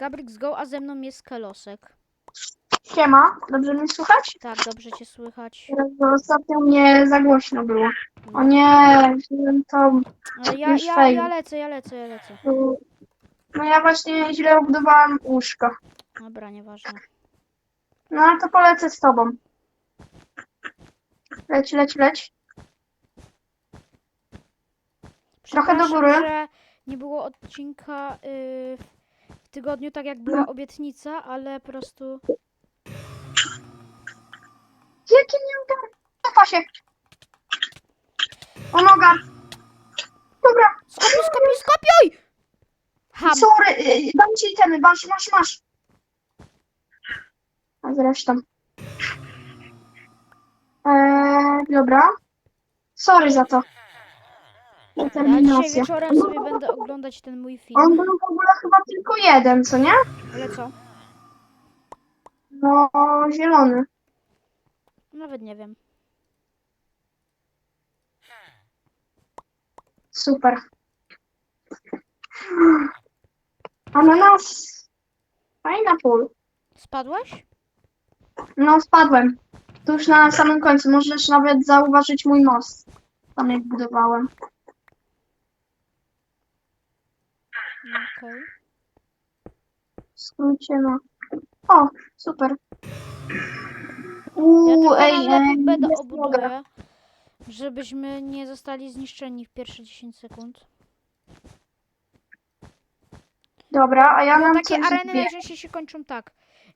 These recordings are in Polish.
Gabryk z Go, a ze mną jest Kelosek. Siema, dobrze mnie słychać? Tak, dobrze cię słychać. Bo ostatnio mnie za głośno było. O nie, wziąłem to. Ale ja, już ja, ja lecę, ja lecę, ja lecę. No ja właśnie źle obudowałam łóżko. Dobra, nieważne. No ale to polecę z tobą. Leć, leć, leć. Trochę do Przepraszam, góry. że nie było odcinka y, w tygodniu, tak jak była obietnica, ale po prostu... Jakie nie uda. Cofa się. O noga. Dobra, Skopiuj, skopiuj, skopiuj! Ham. sorry. y, Dam ci temy, masz, masz, masz. A zresztą. Eee, dobra. Sorry za to. Ja dzisiaj Determinacja. wieczorem sobie będę oglądać ten mój film. On był w ogóle chyba tylko jeden, co nie? Ale co? No, zielony. Nawet nie wiem. Super. Ananas. Fajna pól. Spadłeś? No, spadłem. Tuż na samym końcu. Możesz nawet zauważyć mój most. Tam jak budowałem. Okej. W skrócie, no. O, super. Ja Uuu, tylko ej, nam ej, będę jest droga. obuduję, żebyśmy nie zostali zniszczeni w pierwsze 10 sekund. Dobra, a ja No mam takie coś areny dwie. najczęściej się kończą tak.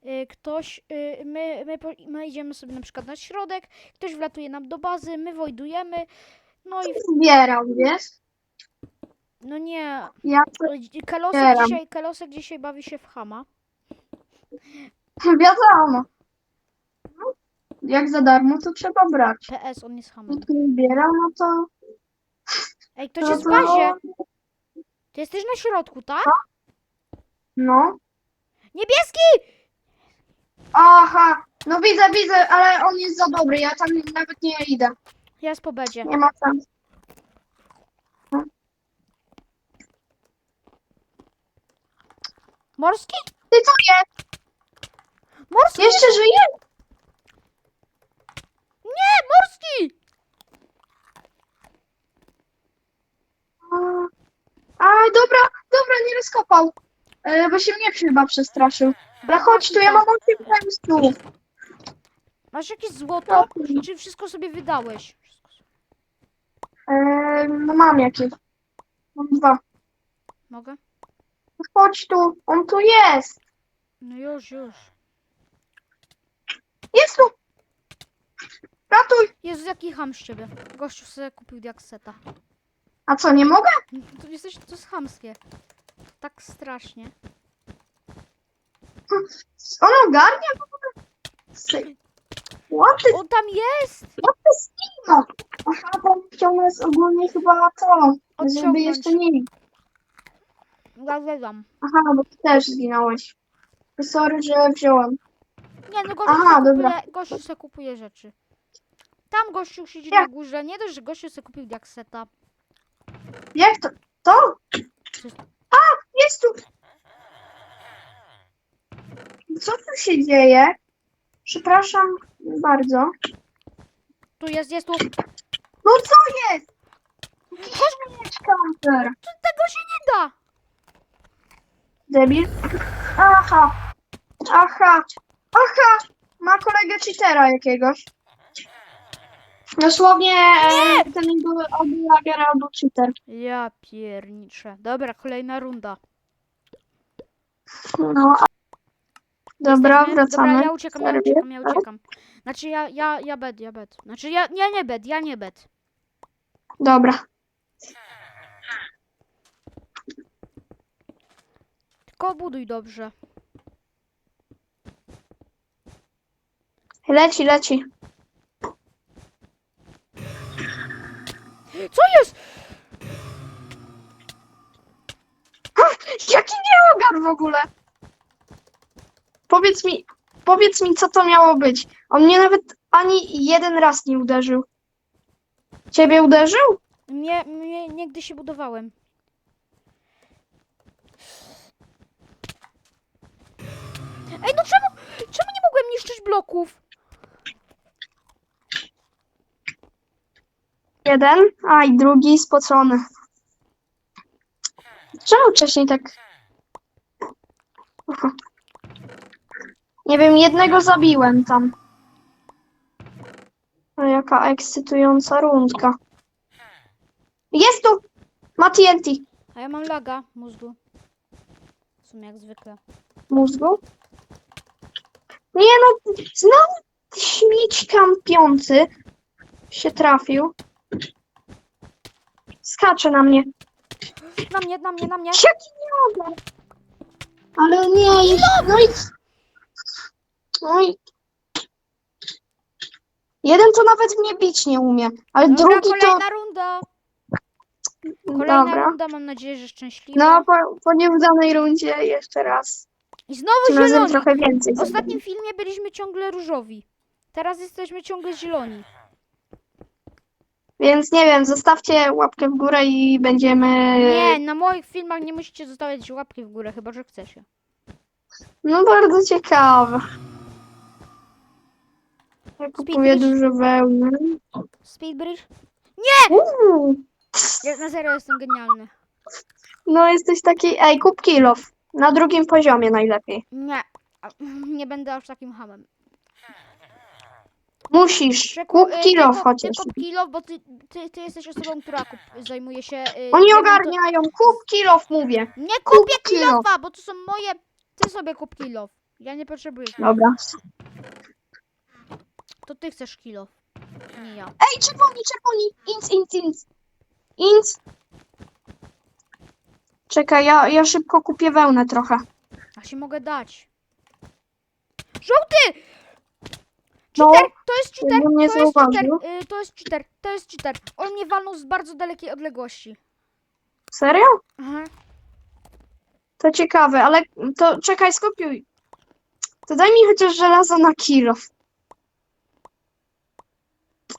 Y, Ktoś, y, my, my, po- my idziemy sobie na przykład na środek, ktoś wlatuje nam do bazy, my wojdujemy, no i Zbierał, wiesz? No nie, Ja Kalosek Zbieram. dzisiaj, Kalosek dzisiaj bawi się w Hama. wiadomo. Jak za darmo, to trzeba brać. PS, on jest Hamem. Nikt nie no to... Ej, ktoś no jest w to- bazie! Ty jesteś na środku, tak? No. Niebieski! Aha, no widzę, widzę, ale on jest za dobry, ja tam nawet nie idę. Jest po bedzie. Nie ma sensu. Morski? Ty co jest? Morski! Jeszcze żyje? Nie, morski! A, dobra, dobra, nie rozkopał. E, bo się mnie chyba przestraszył. Ale chodź tu, ja mam 8 pomysłów. Masz jakieś złoto? No. Czy wszystko sobie wydałeś? Wszystko sobie- E, no mam jakieś. Mam dwa. Mogę? Chodź tu, on tu jest. No już, już. Jest tu. Ratuj. Jezu, jaki ham z ciebie. Gościu sobie kupił diakseta. A co, nie mogę? To jesteś, to jest chamskie. Tak strasznie. On ogarnia w ogóle? Sy- What the, On tam jest! what the? Aha, bo chciał nas ogólnie chyba to, żeby Odciągnąć. jeszcze nie... Zjadam. Aha, bo ty też zginąłeś. Sorry, że wziąłem. Nie, no gościu Aha, se dobra. kupuje, gościu se kupuje rzeczy. Tam gościu siedzi Jak? na górze. Nie dość, że gościu se kupił diakseta. Jak to? To? A, jest tu! Co tu się dzieje? Przepraszam bardzo. Tu jest, jest tu. No co jest? Jakiś kamper. Tego się nie da! Debil. Aha. Aha. Aha. Ma kolegę cheatera jakiegoś. Dosłownie e, ten był albo lager, albo cheater. Ja pierniczę. Dobra, kolejna runda. No. a- Dobra, Jesteśmy? wracamy. Dobra, ja uciekam, ja uciekam, ja uciekam. Znaczy ja, ja, ja bed, ja bed. Znaczy ja, ja nie bed, ja nie bed. Dobra. Tylko buduj dobrze. Leci, leci. Co jest? Jaki nieogar w ogóle? Powiedz mi, powiedz mi, co to miało być. On mnie nawet ani jeden raz nie uderzył. Ciebie uderzył? Mnie, mnie niegdy się budowałem. Ej, no czemu, czemu nie mogłem niszczyć bloków? Jeden, a i drugi spocony. Czemu wcześniej tak... Aha. Nie wiem, jednego zabiłem tam. A jaka ekscytująca rundka. Jest tu! Ma TNT. A ja mam laga mózgu. W sumie jak zwykle. mózgu. Nie no, znowu śmieć kampiący się trafił. Skacze na mnie. Na mnie, na mnie, na mnie. Jaki nie mogę. Ale nie, jest- no i... No i... Jeden to nawet mnie bić nie umie, ale Dobra, drugi to... kolejna runda. Kolejna Dobra. runda, mam nadzieję, że szczęśliwa. No, po, po nieudanej rundzie jeszcze raz. I znowu Tym razem zieloni. trochę więcej. W ostatnim filmie byliśmy ciągle różowi. Teraz jesteśmy ciągle zieloni. Więc nie wiem, zostawcie łapkę w górę i będziemy... Nie, na moich filmach nie musicie zostawiać łapki w górę, chyba że chcecie. No bardzo ciekawe. Ja kupuję Speedbridge? dużo wełny. Speedbridge? Uuu, Ja na serio jestem genialny. No jesteś taki... Ej, kup kilof. Na drugim poziomie najlepiej. Nie, nie będę aż takim hamem. Musisz. Przeku- Kup y, kilof tylko, chociaż. Tylko kilo, bo ty, ty, ty jesteś osobą, która kup, zajmuje się... y, Oni ogarniają. Kup kilof, mówię. Nie kupię kilo. kilofa, bo to są moje... Ty sobie kup kilof. Ja nie potrzebuję. Dobra. To ty chcesz kilof. Nie ja. Ej, czerwoni, czerwoni. Inc, inc, inc. Inc. Czekaj, ja, ja szybko kupię wełnę trochę. A się mogę dać. Żółty! No, Cheater! To jest cheater! To jest cheater! zauważył. y, To jest cheater! To jest cheater! On mnie walnął z bardzo dalekiej odległości. Serio? Aha. To ciekawe, ale to czekaj, skopiuj. To daj mi chociaż żelazo na kilo.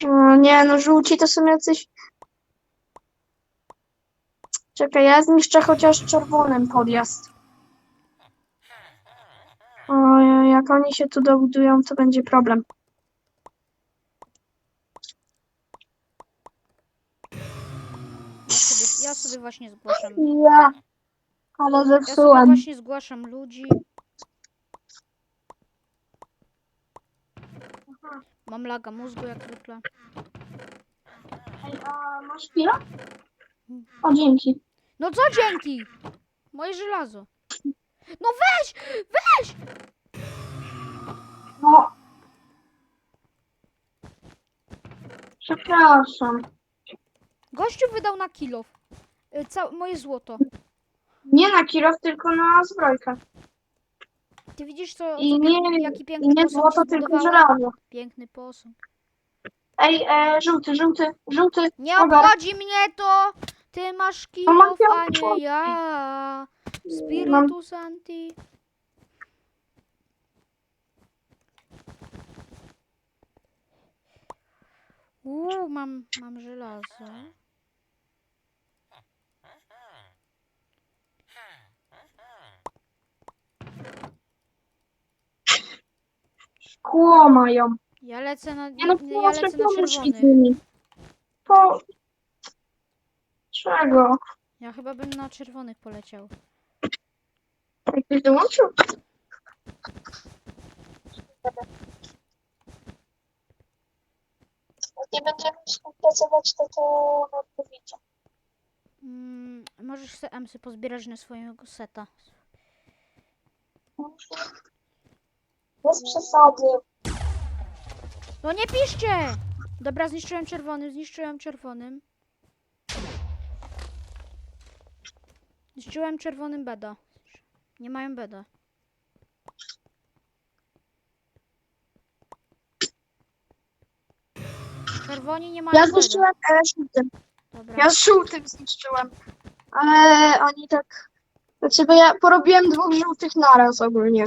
O nie, no żółci to są jacyś... Czekaj, ja zniszczę chociaż czerwonym podjazd. O, jak oni się tu dobudują, to będzie problem. Ja sobie, ja sobie właśnie zgłaszam. Ja, ale Ja sobie zepsułem. właśnie zgłaszam ludzi. Mam laga mózgu jak zwykle. Ej, a masz chwilę? O, dzięki. No co dzięki? Moje żelazo. No weź! Weź! No. Przepraszam. Gościu wydał na kilof. Y, Ca moje złoto. Nie na kilof, tylko na zbrojkę. Ty widzisz co, I co nie, piękny, jaki I piękny nie posąg złoto, tylko żelazo. Piękny posąg. Ej, e, żółty, żółty, żółty. Nie obchodzi mnie to! Ty masz mam kilof, a nie ja. Spiritu Santi. Uuu, mam, mam żelazo. szkło mają. Ja lecę na, no, ja proszę, lecę na pomóż mi Czego? Ja chyba bym na czerwonych poleciał. Jak ktoś dołączył? Nie będziemy współpracować, to to odpowiedź. Mm, możesz se emsy pozbierać na swojego seta. Bez przesady. No nie piszcie! Dobra, zniszczyłem czerwonym, zniszczyłem czerwonym. Zniszczyłem czerwonym beda. Nie mają beda. Czerwoni nie mają Ja beda. zniszczyłem e, żółtym. Dobra. Ja z żółtym zniszczyłem. Ale oni tak... Znaczy, bo ja porobiłem dwóch żółtych naraz ogólnie.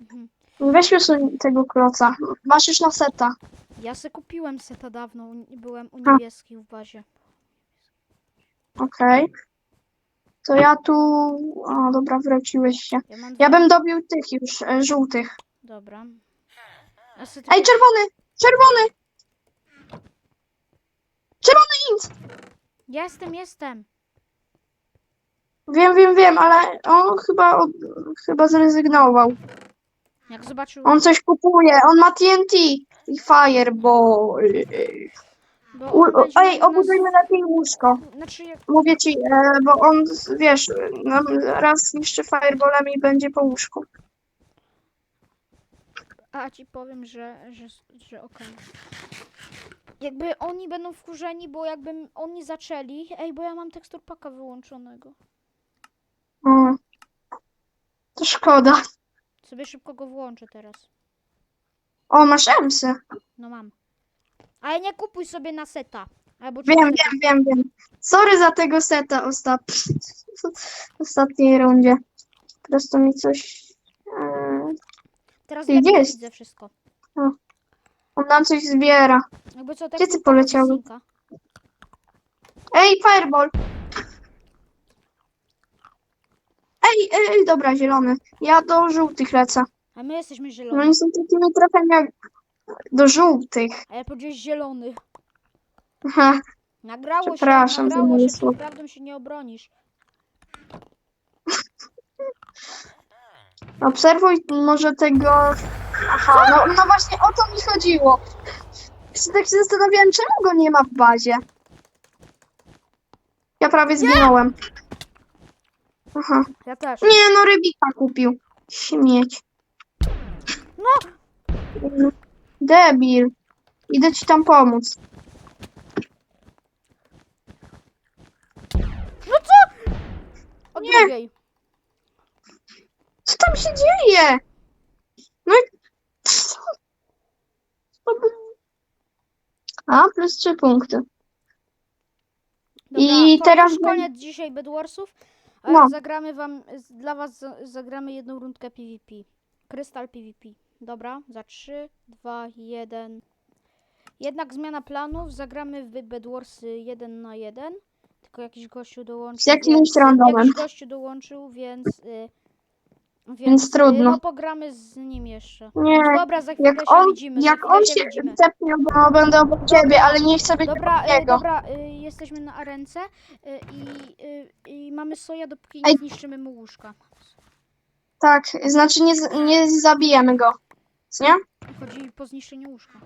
Mhm. Weźmy sobie tego kloca. Masz już na seta. Ja se kupiłem seta dawno, u- byłem u niebieskich w bazie. Okej. To ja tu... O, dobra, wróciłeś się. Ja mam Ja dwa- bym dobił tych już, e, żółtych. Dobra. Sobie Ej, tylko- czerwony! Czerwony! Czerwony int! Jestem, jestem. Wiem, wiem, wiem, ale on chyba, od, chyba zrezygnował. Jak zobaczył, On coś kupuje, on ma TNT i Fireball. U, o, ej, obudujmy lepiej łóżko. Znaczy, jak- Mówię ci, e, bo on, wiesz, nam raz niszczy Fireballem i będzie po łóżku. a ci powiem, że, że, że okej. Jakby oni będą wkurzeni, bo jakby oni zaczęli. Ej, bo ja mam tekstur paka wyłączonego. O, to szkoda. Sobie szybko go włączę teraz. O, masz emsy. No mam. Ale nie kupuj sobie na seta. Albo Wiem, wiem, wiem, wiem. Sorry za tego seta ostat... w ostatniej rundzie. Po prostu mi coś... e, Teraz jest. widzę wszystko. On nam coś zbiera. Jakby co, Gdzie tekstur ty wycinka. Ej, Fireball! Ej, ej, ej, dobra, zielony. Ja do żółtych lecę. A my jesteśmy No zieloni. oni są takimi trochę jak... Do żółtych. A ja powiedziałeś zielony. Aha. Nagrało się, Przepraszam za nagrało się, słowo. prawdą się nie obronisz. Obserwuj może tego... Aha, no, no właśnie o to mi chodziło. Się tak się zastanawiałem, czemu go nie ma w bazie. Ja prawie zginąłem. Aha. Ja też. Nie, no rybika kupił. Śmieć. No! Debil. Idę ci tam pomóc. O Nie. drugiej. Co tam się dzieje? No i... Co? Co by- A, plus trzy punkty. I to teraz już koniec dzisiaj Bedwarsów. No. Zagramy wam, dla was za- zagramy jedną rundkę PvP. Krystal PvP. Dobra, za 3, 2, 1. Jednak zmiana planów. Zagramy w Bedwarsy 1 na 1. Tylko jakiś gościu dołączył. Z jakimś więc, randomem. Jakiś gościu dołączył, więc. Y, Więc trudno. Y, no pogramy z nim jeszcze. Nie, Więc dobra, za chwilę jak się on, widzimy. jak on się zepnie, bo będę obok ciebie, ale nie chcę być Dobra, y, dobra, y, jesteśmy na arence y, i, y, i mamy soja, dopóki nie zniszczymy mu łóżka. Tak, znaczy nie, nie zabijemy go. Co Nie? Chodzi po zniszczeniu łóżka.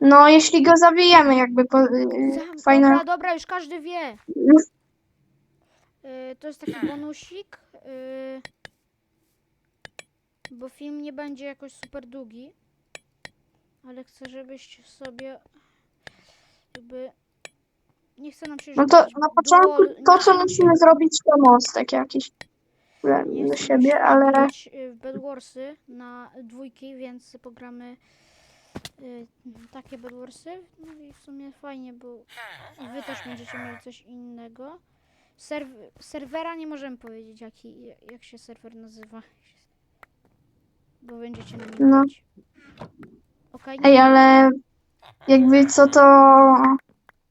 No, jeśli go zabijemy, jakby po, Zam- fajne. Dobra, dobra, już każdy wie. Y, to jest taki bonusik. y, bo film nie będzie jakoś super długi. Ale chcę, żebyście sobie jakby... Nie chcę nam się No to rzucać na początku to, co musimy zrobić, to mostek jakiś. Nie Do siebie, ale grać, y, w Bedwarsy na dwójki, więc pogramy y, takie Bedwarsy. No i w sumie fajnie, bo wy też będziecie mieli coś innego. Serw serwera nie możemy powiedzieć, jaki, jak się serwer nazywa. Bo będziecie na nim No. grać. Okej, ej, ale jakby co to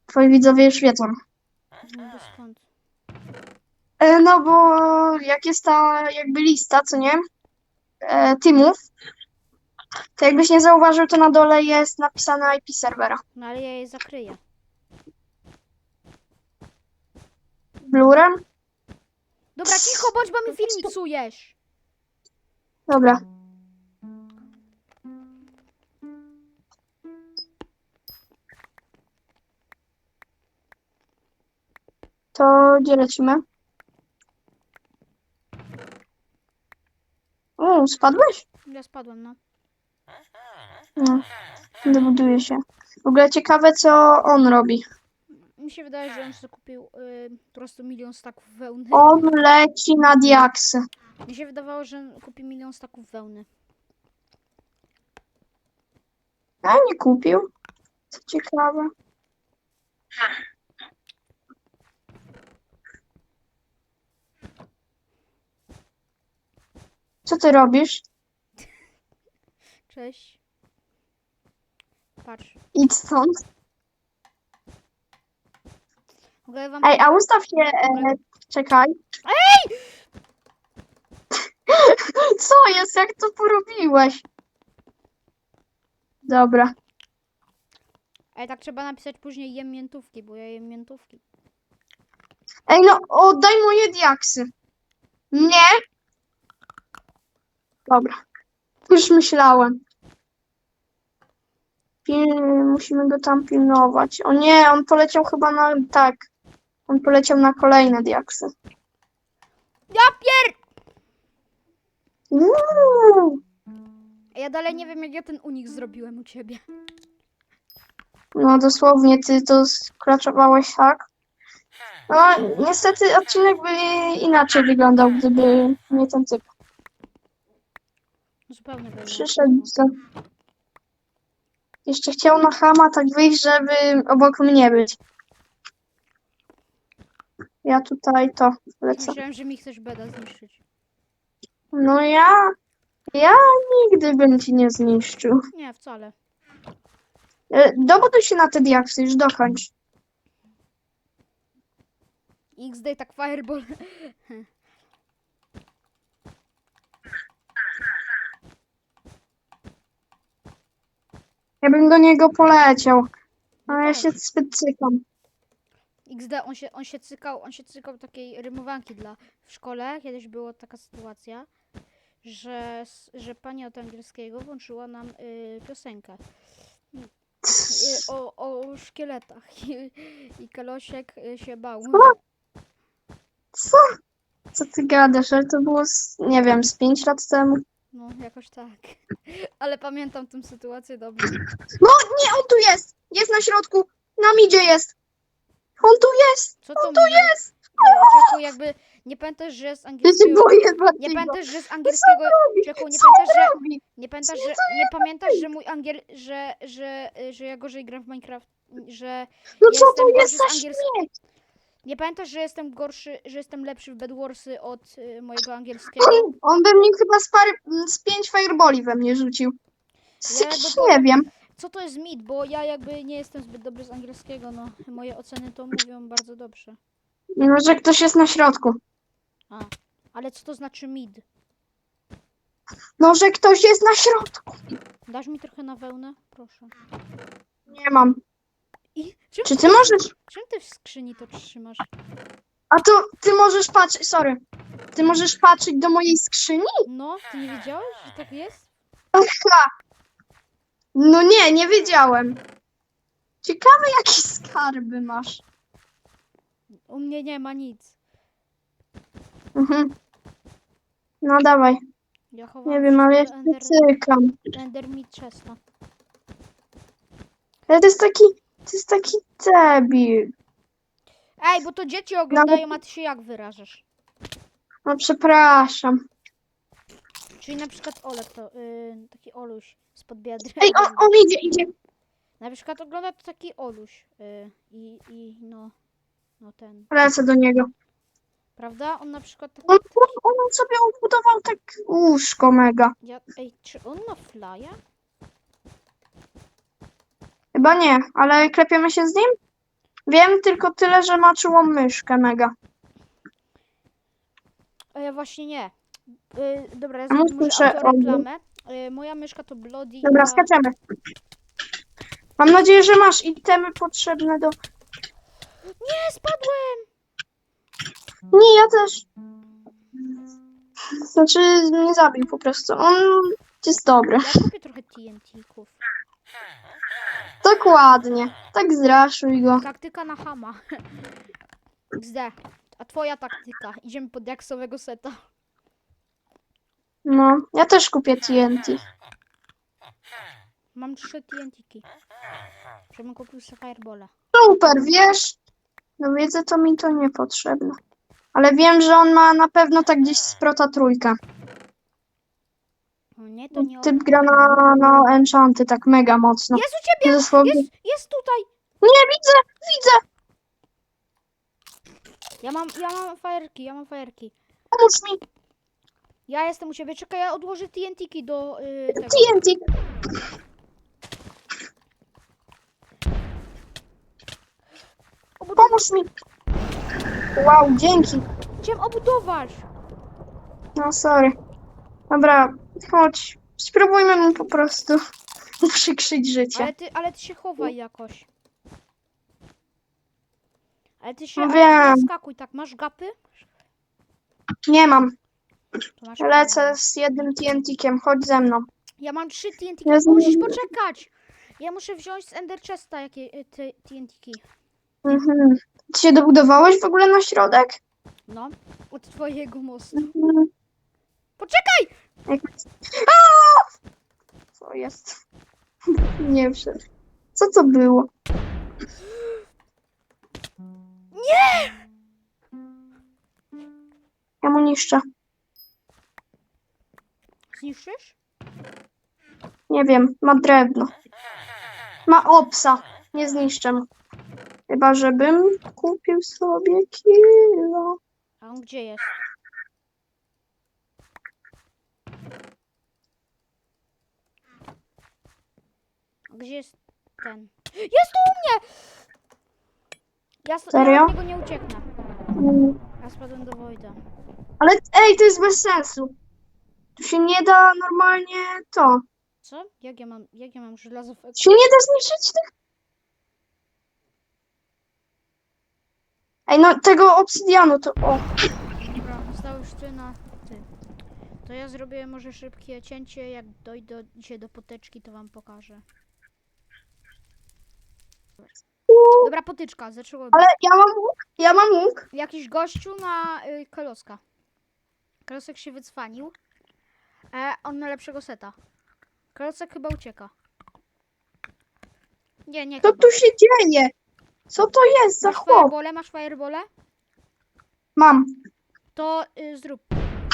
twoi widzowie już wiedzą. no bo skąd? E, No bo jak jest ta jakby lista, co nie? E, teamów, to jakbyś nie zauważył, to na dole jest napisane IP serwera. No ale ja je zakryję. Blurem? Dobra, cicho bądź, bo mi film psujesz. Dobra. To gdzie lecimy? O, spadłeś? Ja spadłem, no. No, dobuduje się. W ogóle ciekawe, co on robi. Mi się wydaje, że on sobie kupił y, po prostu milion staków wełny. On leci na diaksy. Mi się wydawało, że kupi milion staków wełny. A nie kupił. Co ciekawe. Co ty robisz? Cześć. Patrz. Idź stąd. Ogóle wam Ej, a ustaw się e, Czekaj. Ej! Co jest? Jak to porobiłeś? Dobra. Ej, tak trzeba napisać później jem miętówki, bo ja jem miętówki. Ej, no oddaj moje diaksy. Nie. Dobra. Już myślałem. Pil- musimy go tam pilnować. O nie, on poleciał chyba na... Tak. On poleciał na kolejne diaksy. Ja pier... Uuu. Ja dalej nie wiem, jak ja ten unik zrobiłem u ciebie. No dosłownie, ty to skraczowałeś tak. No niestety odcinek by inaczej wyglądał, gdyby nie ten typ. Zupełnie by Przyszedł co. Jeszcze chciał na Hama tak wyjść, żeby obok mnie być. Ja tutaj to lecę. Myślałem, że mi chcesz beda zniszczyć. No ja... Ja nigdy bym ci nie zniszczył. Nie, wcale. E, Dobuduj się na te diaksy, już dokończ. XD tak fireball. Ja bym do niego poleciał. Ale ja się zbyt cykam. XD, on się, on się cykał, on się cykał takiej rymowanki dla w szkole. Kiedyś była taka sytuacja, że, że pani od angielskiego włączyła nam y, piosenkę y, o, o szkieletach i, i Kalosiek y, się bał. Co? Co ty gadasz? Ale to było, z, nie wiem, z 5 lat temu. No, jakoś tak. Ale pamiętam tę sytuację dobrze. No nie, on tu jest! Jest na środku! Na midzie jest! On tu jest! Co to tu mówi? jest! Czeku, jakby nie pamiętasz, że z Ja się angielskiego... boję Nie Bartiego. pamiętasz, że z angielskiego... robi? Czeku, nie Co on pamiętasz, że... robi? Nie pamiętasz, że, nie pamiętasz, że mój angiel, że, że, że ja gorzej gram w Minecraft, że No co Jestem jest za gorszy z angielskiego. Nie pamiętasz, że jestem gorszy, że jestem lepszy w Bedwarsy od y, mojego angielskiego. On, by mnie chyba z, pary, z pięć fireboli we mnie rzucił. Z Ja nie wiem. Co to jest mit, bo ja jakby nie jestem zbyt dobry z angielskiego, no moje oceny to mówią bardzo dobrze. No, że ktoś jest na środku. Ale co to znaczy mid? No, że ktoś jest na środku. Dasz mi trochę na wełnę? Proszę. Nie mam. I czym, Czy ty możesz... czym ty w skrzyni to trzymasz? A to ty możesz patrzeć... Sorry. Ty możesz patrzeć do mojej skrzyni? No, ty nie wiedziałeś, że tak jest? No nie, nie wiedziałem. Ciekawe, jakie skarby masz. U mnie nie ma nic. Mhm. No dawaj. Ja chowam Nie wiem, ale ja się Ender, cykam. Ender mi chesta. Ale to jest taki... To jest taki debil. Ej, bo to dzieci oglądają, a ty się jak wyrażasz? No przepraszam. Czyli na przykład Olek to, y, taki Oluś spod biedry. Ej, on, on idzie, idzie. Na przykład ogląda to taki Oluś y, i, i no, no ten, Lecę do niego. prawda? On na przykład tak, On, on sobie ubudował tak łóżko mega. ja, ej, czy on ma flya? Chyba nie, ale klepiemy się z nim? Wiem tylko tyle, że ma czułą myszkę mega. Ja właśnie nie. Y, dobra, ja zrobię autoreklamę. Y, moja myszka to Bloody. Dobra, a- skaczemy. Mam nadzieję, że masz itemy potrzebne do... Nie, spadłem! Nie, ja też. Znaczy, nie zabił po prostu. On jest dobry. Ja kupię trochę TNT-ków. Dokładnie. Tak zraszuj go. Taktyka na hama. XD. A twoja taktyka? Idziemy pod jaksowego seta. No, ja też kupię TNT. Mam trzy TNT-ki. Żebym kupił sobie Firebola. Super, wiesz? No wiedzę, to mi to niepotrzebne. Ale wiem, że on ma na pewno tak gdzieś sprota trójkę. O nie, to nie. Typ gra na, na enchanty tak mega mocno. Jest u ciebie! Dosłownie. Jest, jest tutaj! Nie, widzę, widzę! Ja mam, ja mam fajerki, ja mam fajerki. Pomóż mi! Ja jestem u ciebie. Czekaj, ja odłożę TNT-ki do y, tego. TNT! Pomóż mi! Wow, dzięki. Chciałem obudować. No, sorry. Dobra, chodź. Spróbujmy mu po prostu uprzykrzyć życie. Ale ty, ale ty się chowaj jakoś. Ale ty się No ale wiem. nie skakuj, tak? Masz gapy? Nie mam. To masz Lecę z jednym TNT-kiem. Chodź ze mną. Ja mam trzy TNT. Ja Musisz poczekać. Ja muszę wziąć z Ender Chesta jakie y, te TNT. Mhm. Ty się dobudowałeś w ogóle na środek? No, od twojego mostu. Mhm. Poczekaj! Co jest? Nie wiem. Co to było? Nie! Ja mu niszczę. Zniszczysz? Nie wiem. Ma drewno. Ma opsa. Nie zniszczę. Chyba, żebym kupił sobie kilo. A on gdzie jest? Gdzie jest ten? Jest tu u mnie! Ja, s- ja Serio? od niego nie ucieknę. Ja spadłem do Wojda. Ale ej, to jest bez sensu. Tu się nie da normalnie to. Co? Jak ja mam, jak ja mam żelazo w Tu się nie da zniszczyć tych. Ej, no tego obsydianu to. O, Dobra, zostałeś ty na ty. To ja zrobię może szybkie cięcie, jak dojdę dzisiaj do poteczki, to wam pokażę. Dobra, potyczka, zaczęło ale ja mam łuk, ja mam łuk. jakiś gościu na y, Kaloska. Kalosek się wycwanił. E, on ma lepszego seta. Kalosek chyba ucieka. Nie, nie Co chyba. tu się dzieje? Co to jest za Masz chłop? firebole, masz firebole? Mam. To y, zrób.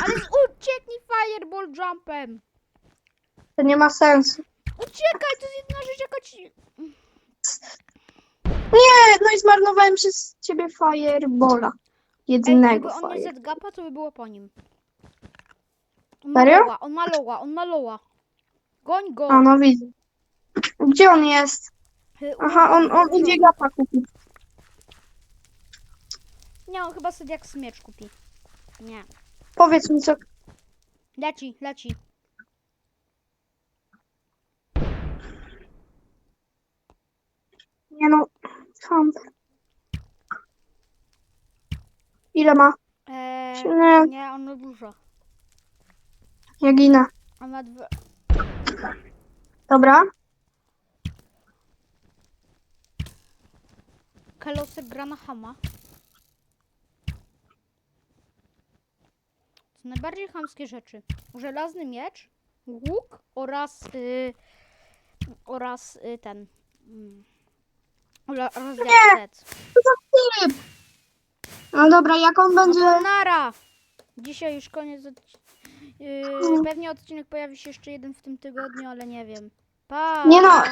Ale z- ucieknij fireball jumpem! To nie ma sensu. Uciekaj, to jest jedna rzecz, jaka ci... Nie, no i zmarnowałem przez ciebie firebola. Ej, Jedynego gdyby on nie fire. zjadł gapa, to by było po nim. On Serio? Loła, on ma loła, on ma loła. Goń go. A no widzę. Gdzie on jest? Aha, on, on idzie gapa kupić. Nie, on chyba sobie jak smiecz kupi. Nie. Powiedz mi co. Leci, leci. Nie no. Ham. Ile ma? Eee, Nie, nie, on ma dużo. ja ginę. On ma dwa... Dobra. Kalosek gra na hama. To najbardziej chamskie rzeczy. Żelazny miecz, łuk oraz y, oraz y, ten mm, Typ. No dobra, jak on No będzie. nara! Dzisiaj już koniec. Yy, pewnie odcinek pojawi się jeszcze jeden w tym tygodniu, ale nie wiem. Pa! Nie no.